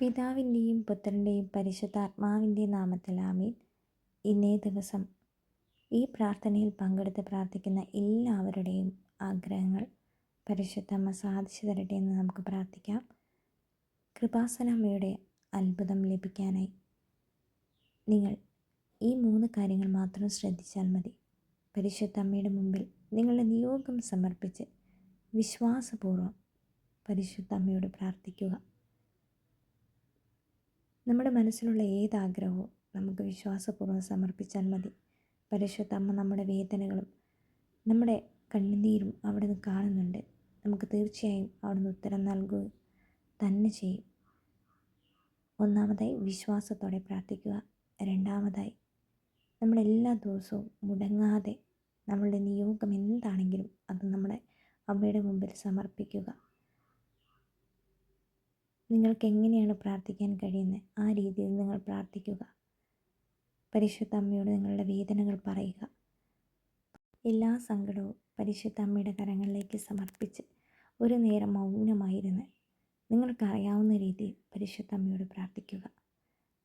പിതാവിന്റെയും പുത്രന്റെയും പരിശുദ്ധാത്മാവിന്റെ നാമത്തിൽ ആമീൻ. ഇന്നേ ദിവസം ഈ പ്രാർത്ഥനയിൽ പങ്കെടുത്ത് പ്രാർത്ഥിക്കുന്ന എല്ലാവരുടെയും ആഗ്രഹങ്ങൾ പരിശുദ്ധമ്മ സാധിച്ചു തരട്ടെ എന്ന് നമുക്ക് പ്രാർത്ഥിക്കാം. കൃപാസനമ്മയുടെ അത്ഭുതം ലഭിക്കാനായി നിങ്ങൾ ഈ മൂന്ന് കാര്യങ്ങൾ മാത്രം ശ്രദ്ധിച്ചാൽ മതി. പരിശുദ്ധമ്മയുടെ മുമ്പിൽ നിങ്ങളുടെ നിയോഗം സമർപ്പിച്ച് വിശ്വാസപൂർവം പരിശുദ്ധമ്മയോട് പ്രാർത്ഥിക്കുക. നമ്മുടെ മനസ്സിലുള്ള ഏതാഗ്രഹവും നമുക്ക് വിശ്വാസപൂർവം സമർപ്പിച്ചാൽ മതി. പരിശുദ്ധ അമ്മ നമ്മുടെ വേദനകളും നമ്മുടെ കണ്ണുനീരും അവിടുന്ന് കാണുന്നുണ്ട്. നമുക്ക് തീർച്ചയായും അവിടുന്ന് ഉത്തരം നൽകുക തന്നെ ചെയ്യും. ഒന്നാമതായി വിശ്വാസത്തോടെ പ്രാർത്ഥിക്കുക. രണ്ടാമതായി നമ്മളെല്ലാ ദിവസവും മുടങ്ങാതെ നമ്മളുടെ നിയോഗം എന്താണെങ്കിലും അത് നമ്മുടെ അമ്മയുടെ മുമ്പിൽ സമർപ്പിക്കുക. നിങ്ങൾക്ക് എങ്ങനെയാണ് പ്രാർത്ഥിക്കാൻ കഴിയുന്നത്? ആ രീതിയിൽ നിങ്ങൾ പ്രാർത്ഥിക്കുക. പരിശുദ്ധ അമ്മയോട് നിങ്ങളുടെ വേദനകൾ പറയുക. എല്ലാ സങ്കടവും പരിശുദ്ധ അമ്മയുടെ കരങ്ങളിലേക്ക് സമർപ്പിച്ച് ഒരു നേരം മൗനമായിരുന്ന് നിങ്ങൾക്കറിയാവുന്ന രീതിയിൽ പരിശുദ്ധ അമ്മയോട് പ്രാർത്ഥിക്കുക.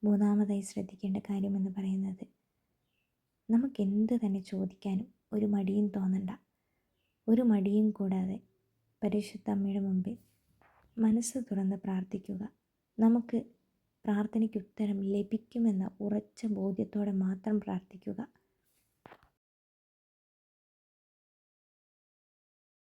മൂന്നാമതായി ശ്രദ്ധിക്കേണ്ട കാര്യമെന്ന് പറയുന്നത് നമുക്ക് എന്ത് തന്നെ ചോദിക്കാനും ഒരു മടിയും തോന്നണ്ട. ഒരു മടിയും കൂടാതെ പരിശുദ്ധ അമ്മയുടെ മുമ്പിൽ മനസ്സ് തുറന്ന് പ്രാർത്ഥിക്കുക. നമുക്ക് പ്രാർത്ഥനയ്ക്ക് ഉത്തരം ലഭിക്കുമെന്ന ഉറച്ച ബോധ്യത്തോടെ മാത്രം പ്രാർത്ഥിക്കുക.